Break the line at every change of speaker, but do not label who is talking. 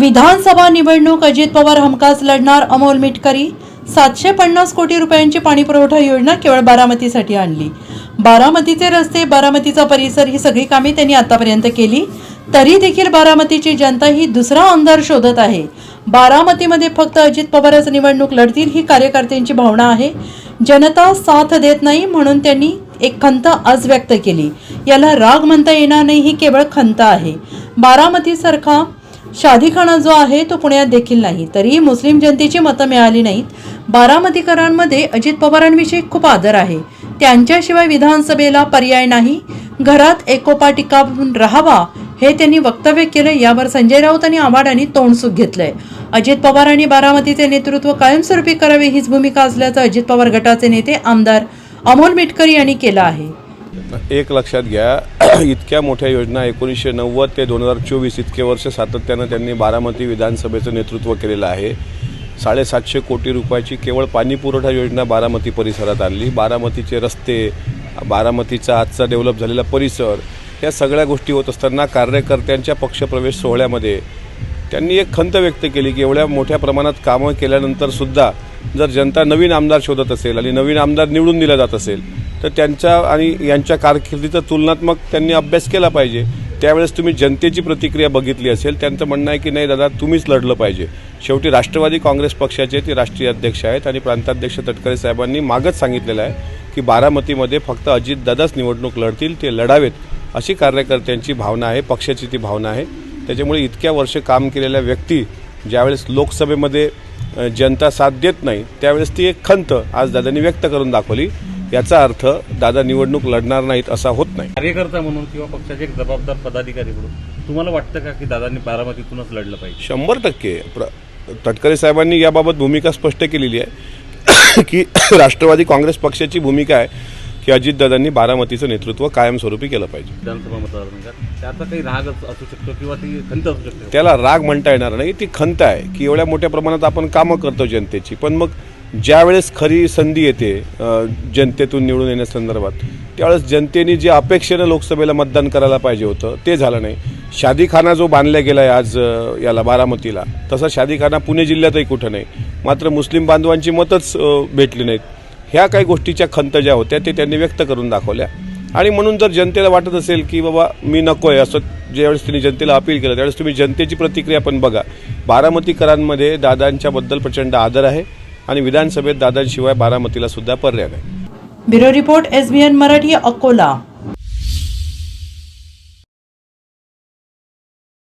विधानसभा निवडणूक अजित पवार हमखास लढणार अमोल मिटकरी. सातशे पन्नास कोटी रुपयांची पाणीपुरवठा योजना केवळ बारामतीसाठी आणली. बारामतीचे रस्ते बारामतीचा परिसर ही सगळी कामे त्यांनी आतापर्यंत केली. तरी देखील बारामतीची जनता ही दुसरा आमदार शोधत आहे. बारामतीमध्ये फक्त अजित पवारच निवडणूक लढतील ही कार्यकर्त्यांची भावना आहे. जनता साथ देत नाही म्हणून त्यांनी एक खंत आज व्यक्त केली. याला राग म्हणता येणार नाही ही केवळ खंत आहे. बारामतीसारखा शादीखाना जो आहे तो पुण्यात देखील नाही. तरीही मुस्लिम जनतेची मतं मिळाली नाहीत. बारामतीकरांमध्ये अजित पवारांविषयी खूप आदर आहे. त्यांच्याशिवाय विधानसभेला पर्याय नाही. घरात एकोपा टिकावून राहावा हे त्यांनी वक्तव्य केलं. यावर संजय राऊत आणि आव्हाडांनी तोंडसुख घेतलंय. अजित पवारांनी बारामतीचे नेतृत्व कायमस्वरूपी करावे हीच भूमिका असल्याचं अजित पवार गटाचे नेते आमदार अमोल मिटकरी यांनी केलं आहे.
एक लक्षात घ्या इतक्या मोठ्या योजना एकोणीसशे नव्वद ते दोन हजार चोवीस इतके वर्ष सातत्यानं त्यांनी बारामती विधानसभेचं नेतृत्व केलेलं आहे. साडेसातशे कोटी रुपयाची केवळ पाणीपुरवठा योजना बारामती परिसरात आणली. बारामतीचे रस्ते बारामतीचा आजचा डेव्हलप झालेला परिसर या सगळ्या गोष्टी होत असताना कार्यकर्त्यांच्या पक्षप्रवेश सोहळ्यामध्ये त्यांनी एक खंत व्यक्त केली की एवढ्या मोठ्या प्रमाणात कामं केल्यानंतर सुद्धा जर जनता नवीन आमदार शोधत असेल आणि नवीन आमदार निवडून दिला जात असेल तर त्यांच्या आणि यांच्या कारकिर्दीचा तुलनात्मक त्यांनी अभ्यास केला पाहिजे. त्यावेळेस तुम्ही जनतेची प्रतिक्रिया बघितली असेल त्यांचं म्हणणं आहे की नाही दादा तुम्हीच लढलं पाहिजे. शेवटी राष्ट्रवादी काँग्रेस पक्षाचे ते राष्ट्रीय अध्यक्ष आहेत आणि प्रांताध्यक्ष तटकरे साहेबांनी मागच सांगितलेलं आहे की बारामतीमध्ये फक्त अजितदादाच निवडणूक लढतील ते लढावेत अशी कार्यकर्त्यांची भावना आहे पक्षाची ती भावना आहे. त्याच्यामुळे इतक्या वर्ष काम केलेल्या व्यक्ती ज्यावेळेस लोकसभेमध्ये जनता साथ देत नाही त्यावेळेस ती एक खंत आज दादांनी व्यक्त करून दाखवली. याचा अर्थ दादा निवडणूक लढणार नाहीत असा होत नाही.
कार्यकर्ता म्हणून किंवा पक्षाचे एक जबाबदार पदाधिकारी म्हणून तुम्हाला वाटतं का की दादांनी बारामतीतूनच लढलं पाहिजे?
शंभर टक्के. तटकरे साहेबांनी याबाबत भूमिका स्पष्ट केलेली आहे. की राष्ट्रवादी काँग्रेस पक्षाची भूमिका आहे की अजितदादांनी बारामतीचं नेतृत्व कायमस्वरूपी केलं पाहिजे.
विधानसभा मतदारसंघात. त्याचा काही राग असू शकतो किंवा ती खंत असू शकते.
त्याला राग म्हणता येणार नाही. ती खंत आहे की एवढ्या मोठ्या प्रमाणात आपण कामं करतो जनतेची. पण मग ज्यावेळेस खरी संधी येते जनतेतून निवडून येण्यासंदर्भात त्यावेळेस जनतेने जे अपेक्षेनं लोकसभेला मतदान करायला पाहिजे होतं ते झालं नाही. शादीखाना जो बांधला गेला आहे आज याला बारामतीला तसा शादीखाना पुणे जिल्ह्यातही कुठं नाही. मात्र मुस्लिम बांधवांची मतच भेटली नाहीत. ह्या काही गोष्टीच्या खंत ज्या होत्या ते त्यांनी व्यक्त करून दाखवल्या. आणि म्हणून जर जनतेला वाटत असेल की बाबा मी नको आहे असं ज्यावेळेस त्यांनी जनतेला अपील केलं त्यावेळेस तुम्ही जनतेची प्रतिक्रिया पण बघा. बारामतीकरांमध्ये दादांच्याबद्दल प्रचंड आदर आहे. आणि विधानसभेत दादांशिवाय बारामतीला सुद्धा पर्याय नाही.
Bureau report SBN Marathi Akola.